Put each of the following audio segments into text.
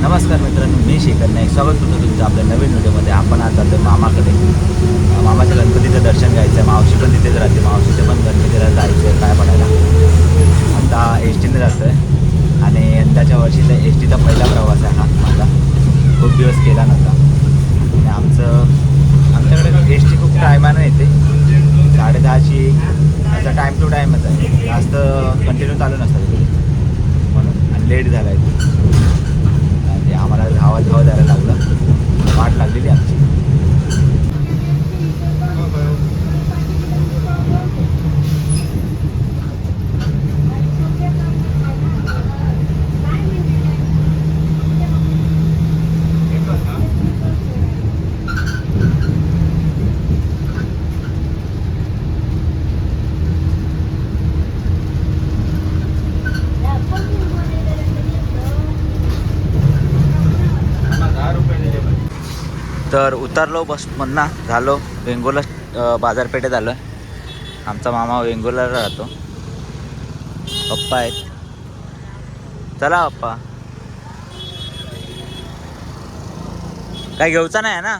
नमस्कार मित्रांनो मी शेखर नाईक स्वागत करतो तुमचं आपल्या नवीन व्हिडिओमध्ये. आपण आज जातो मामाकडे. मामाच्या गणपतीचं दर्शन घ्यायचं आहे मावशी पण तिथेच राहते. मावशीचं पण गणपतीला जायचं आहे काय पडायला आता एस टीने जातो आहे आणि यंदाच्या वर्षीचा एस टीचा पहिला प्रवास आहे हा माझा. खूप दिवस केला नव्हता. आणि आमचं आमच्याकडे एस टी खूप टायमानं येते. साडे दहाची याचा टाईम टू टाईमच आहे. जास्त कंटिन्यू चालू नसतं तिथे. म्हणून आणि लेट झाला आहे আমার আর খাওয়া দাওয়া तर उतरलो बसमधनं झालो. वेंगोला अ, बाजारपेठेत आलो आहे आमचा मामा वेंगोला राहतो. पप्पा आहेत. चला पप्पा. काय घेऊचा नाही आहे ना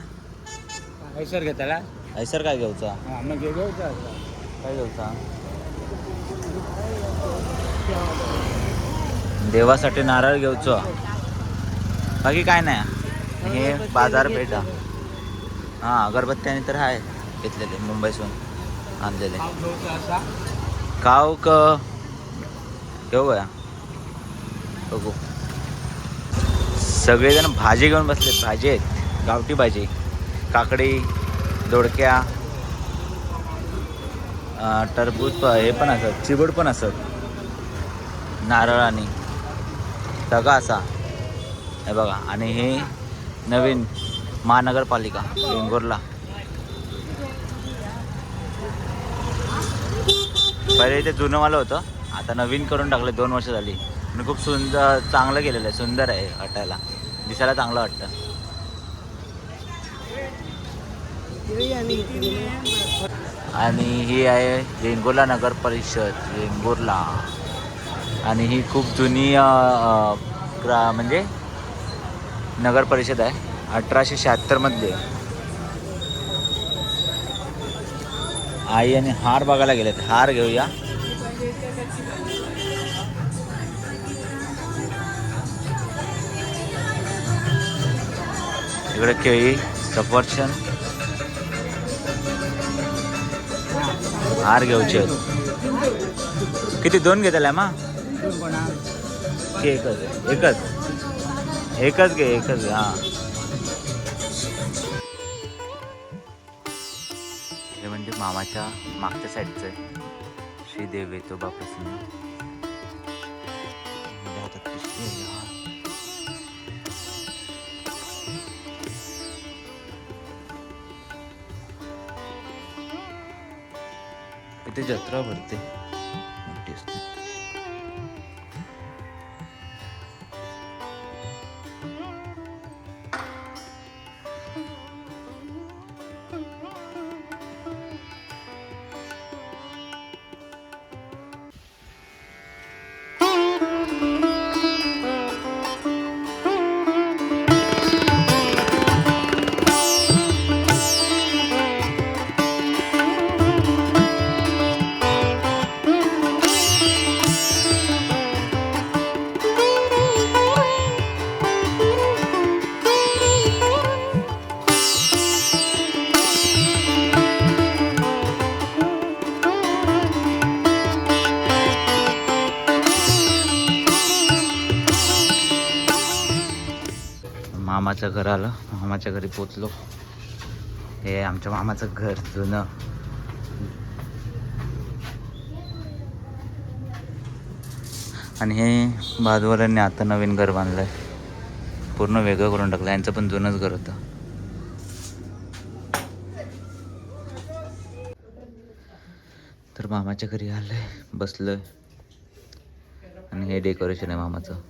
ऐसर घेताला ऐसर काय घेऊचा हा काय घेऊचा देवासाठी नारळ घेऊचो बाकी काय नाही. हे बाजारपेठ हां अगरबत्त्याने तर आहे घेतलेले मुंबईसून आणलेले. काव क. घेऊ गया बघू. सगळेजण भाजी घेऊन बसले भाजी आहेत. गावठी भाजी काकडी दोडक्या टरबूज हे पण असत चिबूड पण असत नारळ आणि तगा असा. हे बघा आणि हे नवीन महानगरपालिका वेंगुर्ला पहिले इथे जुनंवालं होतं. आता नवीन करून टाकलं दोन वर्ष झाली. आणि खूप सुंदर चांगलं केलेलं आहे सुंदर आहे हटायला दिसायला चांगलं वाटतं. आणि ही आहे वेंगुर्ला नगर परिषद वेंगुर्ला आणि ही खूप जुनी ग्रा म्हणजे नगर परिषद आहे. अठराशे शहात्तरमध्ये आई आणि हार बघायला गेलेत. हार घेऊया. इकडे केळी सफरचंद. हार घेऊचे आहेत. किती? दोन घेतल्या मा? एकच एकच. एकच घे एकच घे हां. हे म्हणजे मामाच्या मागच्या साईडचं आहे. श्रीदेव येतो बापासून. इथे जत्रा भरते. मामाचं घर आलं मामाच्या घरी पोचलो. हे आमच्या मामाचं घर जुनं. आणि हे बाजूवाल्यांनी आता नवीन घर बांधलंय. पूर्ण वेगळं करून टाकलं. यांचं पण जुनंच घर होतं. तर मामाच्या घरी आलंय बसलोय. आणि हे डेकोरेशन आहे मामाचं.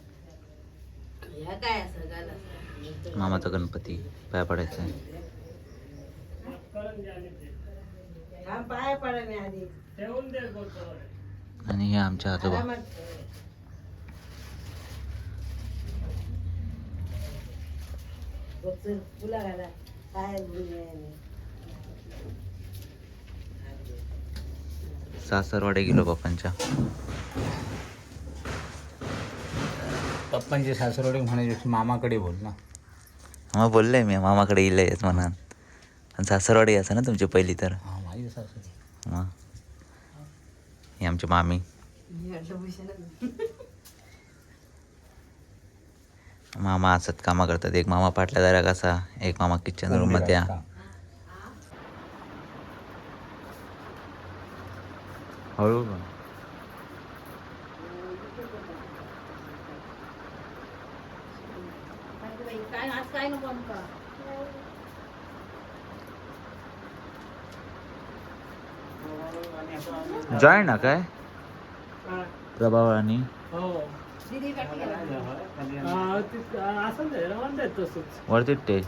मामाचा गणपती पाय पडायचा आणि हे आमच्या आजोबा. सासरवाडे गेलो पप्पांच्या पप्पांचे सासरवाडी म्हणायचे मामाकडे बोल ना. मग बोलले मी मामाकडे येईल येत म्हणा आणि सासरवाडी असं ना तुमची पहिली तर? हा मग ही. आमची मामी. मामा असत कामा करतात. एक मामा पाटल्या दारा कसा एक मामा किचन रूममध्ये. हा. हळू बोल. काय आज काय नको आमका जॉईन ना काय? प्रभाव आणि दिदी काठी वरती ते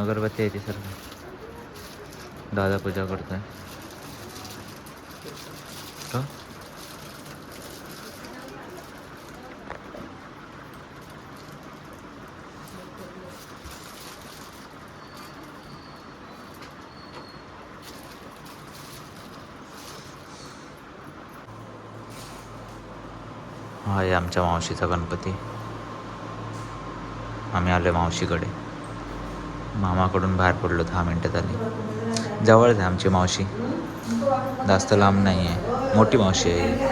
अगरबत्ती आहे ती सर्व दादा पूजा करतोय. का हा आहे आमच्या मावशीचा गणपती. आम्ही आलो मावशीकडे. मामाकडून बाहेर पडलो दहा मिनटं झाली. जवळच आहे आमची मावशी. जास्त लांब नाही आहे मोठी मावशी आहे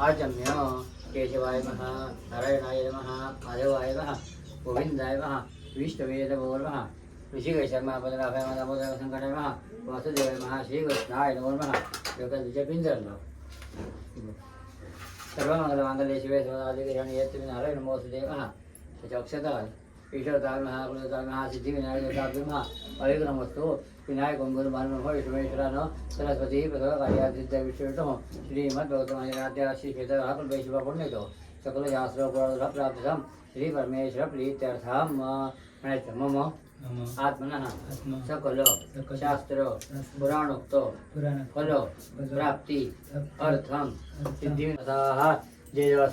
आजम्य केशवाय महा नारायणाय महा माधवाय महा गोविंदाय महा विष्णवे महा नमः ऋषिकेशाय नमः पदनाभाय नमः दामोदराय श्रीकृष्णाय नमो नमः योगाच्या पिंजरलो सर्वमंगलमांगल्ये शिवे सर्वदादिगिरहणि यत् नारायण नमोस्तुते नमः त्याच्या महा गुरुताय महा सिद्धी विनायक देवताभ्य महा अविक्रमस्तु विनायक सरस्वती प्रथम कार्यादित्य विश्वेष्टो श्रीमद्भगवतमान्य श्री क्षेत्र हा पण शिवा पण सकल शास्त्र पुराण श्री परमेश्वर प्रीत्यर्थम म्हणायचं मम आत्मनः। सकल। शास्त्र। पुराणोक्त। फल। प्राप्ती। अर्थम। सिद्धी हा जे देवा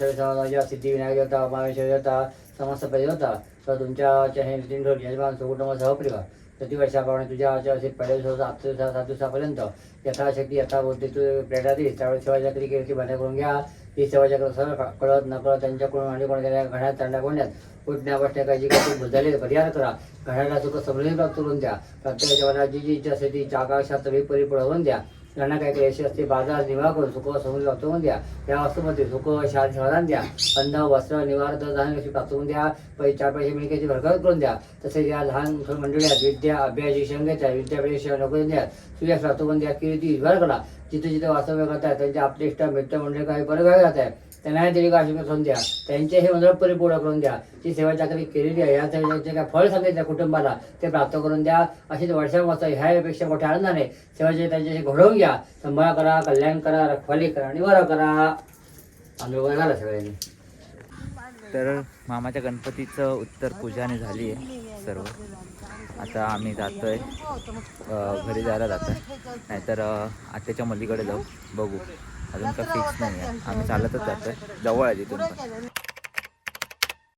सिद्धी विनायक देवता मामेश्वर देवता समस्त देवता तर तुमच्या हे नितीन ढोल यजमान सुकुटुंब सहपरिवार प्रतिवर्षाप्रमाणे तुझ्या असे पहिल्या दिवसाचा आजच्या दिवसा सात दिवसापर्यंत यथाशक्ती यथाबुद्धी तू प्रेरणा दिलीस त्यावेळी सेवाचक्री कीर्ती बंद करून घ्या ही सेवाचक्र सर्व कळत नकळत त्यांच्याकडून आणि कोण गेल्या घड्यात तांडा कोंड्यात उठण्या बसण्या काही जी काही भुजाले परिहार करा. घड्याला सुख समृद्धी प्राप्त करून द्या. प्रत्येकाच्या मनात जी जी इच्छा असेल ती आकाशात तरी परिपूर्ण होऊन द्या. त्यांना काही क्लेश असते बाजार निवार करून सुख समजून वाचवून द्या. या वस्तूमध्ये सुख शांत समाधान द्या. अन्न वस्त्र निवार धान कशी प्राप्त द्या. पै चार पैसे मिळण्याची भरकत करून द्या. तसेच या लहान मंडळी आहेत विद्या अभ्यास शिक्षण घेतात विद्यापीठ नको द्या. सुयश प्राप्त करून द्या की विभाग करा. जिथे जिथे वास्तव्य करतात त्यांचे आपले इष्ट मित्र मंडळी काही परगावी जात आहे त्यांना तरी आशीर्वाद करून द्या. त्यांचे हे मंडळ परिपूर्ण करून द्या. जी सेवा चाकरी केलेली आहे या सेवेचे काय फळ सांगितलं कुटुंबाला ते प्राप्त करून द्या. अशीच वर्षा ह्यापेक्षा मोठ्या आनंदाने सेवाचे त्यांच्याशी घडवून घ्या. संभाळ करा कल्याण करा रखवाली करा निवारा करा. आम्ही वगैरे झाला सगळ्यांनी. तर मामाच्या गणपतीचं उत्तर पूजाने झाली आहे सर्व. आता आम्ही जातोय आहे घरी जायला जातोय. नाहीतर आत्याच्या मुलीकडे जाऊ. बघू. अजून काय फिक्स नाही आहे आम्ही चालतच जातोय. जवळ आहे तिथून